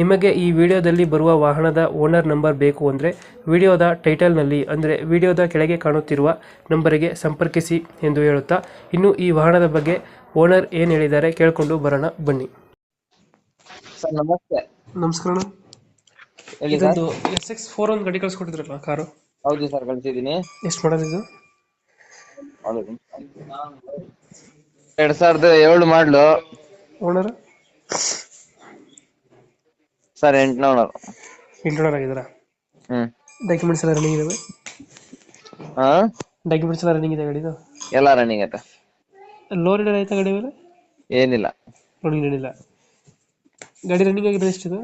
ನಿಮಗೆ ಈ ವಿಡಿಯೋದಲ್ಲಿ ಬರುವ ವಾಹನದ ಓನರ್ ನಂಬರ್ ಬೇಕು ಅಂದರೆ ವಿಡಿಯೋದ ಟೈಟಲ್ನಲ್ಲಿ ಅಂದರೆ ವಿಡಿಯೋದ ಕೆಳಗೆ ಕಾಣುತ್ತಿರುವ ನಂಬರಿಗೆ ಸಂಪರ್ಕಿಸಿ ಎಂದು ಹೇಳುತ್ತಾ ಇನ್ನು ಈ ವಾಹನದ ಬಗ್ಗೆ ಓನರ್ ಏನು ಹೇಳಿದ್ದಾರೆ ಕೇಳಿಕೊಂಡು ಬರೋಣ ಬನ್ನಿ. ಸರ್ ನಮಸ್ತೆ. ನಮಸ್ಕಾರ ಹೇಳಿ ಸರ್. ಇದೊಂದು ಎಸ್ ಎಕ್ಸ್ ಫೋರ್ ಒಂದು ಗಾಡಿ ಕಳಿಸ್ಕೊಟ್ಟಿದ್ರಲ್ಲ ಕಾರು? ಹೌದು ಸರ್ ಕಳ್ಸಿದ್ದೀನಿ. ಎಷ್ಟು ಮಾಡೋದು ಇದು? ಎರಡ್ ಸಾವಿರದ ಏಳು ಮಾಡ್ಲು. ಓನರ್? ಸರ್ ಎಂಟ್ನೂರ. ಇಂಟೋನರ್ ಆಗಿದ್ದೀರಾ? ಹ್ಮ್. ಡಾಕ್ಯುಮೆಂಟ್ಸ್ ಎಲ್ಲ ರನ್ನಿಂಗ್ ಇದಾವೆ? ಹಾ ಡಾಕ್ಯುಮೆಂಟ್ಸ್ ಎಲ್ಲ ರನ್ನಿಂಗ್ ಇದೆ ಗಾಡಿದು? ಎಲ್ಲ ರನ್ನಿಂಗ್ ಐತೆ. ಲೋ ರೀಡರ್ ಆಯ್ತಾ ಗಾಡಿ ಮೇಲೆ? ಏನಿಲ್ಲ. ಲೋನ್ ಏನಿಲ್ಲ. ಗಾಡಿ ರನ್ನಿಂಗ್ ಆಗಿರೋದು ಎಷ್ಟಿದೆ?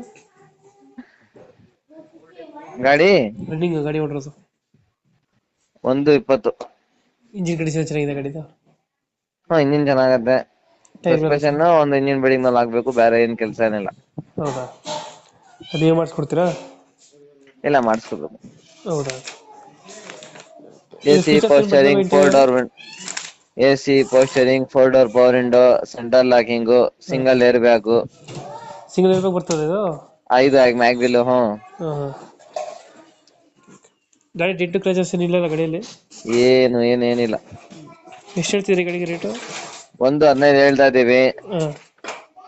ಗಾಡಿ? ರನ್ನಿಂಗ್ ಗಾಡಿ ಹೊಡ್ರೋದು ಒಂದು ಇಪ್ಪತ್ತು. ಇಂಜಿನ್ ಕಂಡೀಷನ್ ಚೆನ್ನಾಗಿದೆ ಗಾಡಿದು? ಹಾ ಇಂಜಿನ್ ಚೆನ್ನಾಗತ್ತೆ ಸಸ್ಪೆಷನ್ ಒಂದು ಇಂಜಿನ್ ಬಿಲ್ಡಿಂಗ್ ಮೇಲೆ ಹಾಕ್ಬೇಕು ಬೇರೆ ಏನ್ ಕೆಲಸ ಏನಿಲ್ಲ. ಹೌದಾ? ಅದು ನೀವು ಮಾಡಿಸ್ಕೊಡ್ತೀರಾ? ಇಲ್ಲ ಮಾಡಿಸ್ಕೋಬೇಕು ಹೌದಾ? A ಪೋಸ್ಟರಿಂಗ್ C power steering four door A C power steering four door power window centre locking single air bag single air bag ಬರ್ತದೆ ಇದು? ಐದು ಮ್ಯಾಗ್ ಬಿಲ್ ಹ್ಞೂ. ಗಾಡಿ ಡಿಟ್ಟು ಕ್ರಾಚಸ್ ಏನಿಲ್ಲ ಗಾಡಿಯಲ್ಲಿ? ಏನು ಏನೇನಿಲ್ಲ. ಎಷ್ಟು ಹೇಳ್ತೀರಿ ಗಾಡಿಗೆ ರೇಟು ಒಂದು ಹದಿನೈದು ಹೇಳ್ತಾ ಇದ್ದೀವಿ.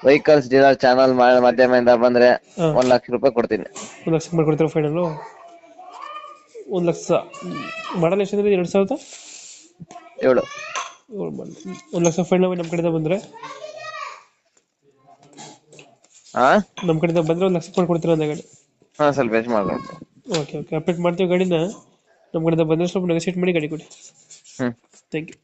ವೆಹಿಕಲ್ಸ್ ಡೀಲರ್ ಚಾನಲ್ ಮಾಧ್ಯಮದಿಂದ ಬಂದ್ರೆ ಹಾಂ. ಒಂದ್ ಲಕ್ಷ ರೂಪಾಯಿ ಕೊಡ್ತೀನಿ. ಒಂದ್ ಲಕ್ಷ ಮಾಡ್ಕೊಡ್ತೀರಾ ಫೈನಲ್ ಒಂದ್ ಲಕ್ಷ. ಮಾಡಲ್ ಎಷ್ಟಂದ್ರೆ ಎರಡು ಸಾವಿರದ? ಏಳು. ಒಂದ್ ಲಕ್ಷ ಫೈನಲ್ ನಮ್ಮ ಕಡೆಯಿಂದ ಬಂದ್ರೆ? ಹಾ ನಮ್ಮ ಕಡೆಯಿಂದ ಬಂದ್ರೆ ಒಂದ್ ಲಕ್ಷ ಮಾಡ್ಕೊಡ್ತೀರಾ ಅಂದ ಗಾಡಿ? ಹಾ ಸ್ವಲ್ಪ ಹೆಚ್ಚು ಮಾಡ್ಕೊಂಡು ಓಕೆ ಓಕೆ ಅಪ್ಡೇಟ್ ಮಾಡ್ತೀವಿ ಗಾಡಿನ. ನಮ್ಮ ಕಡೆಯಿಂದ ಬಂದ್ರೆ ಸ್ವಲ್ಪ ನೆಗೋಸಿಯೇಟ್ ಮಾಡಿ ಗಾಡಿ ಕೊಡಿ. ಹ್ಮ್. Thank you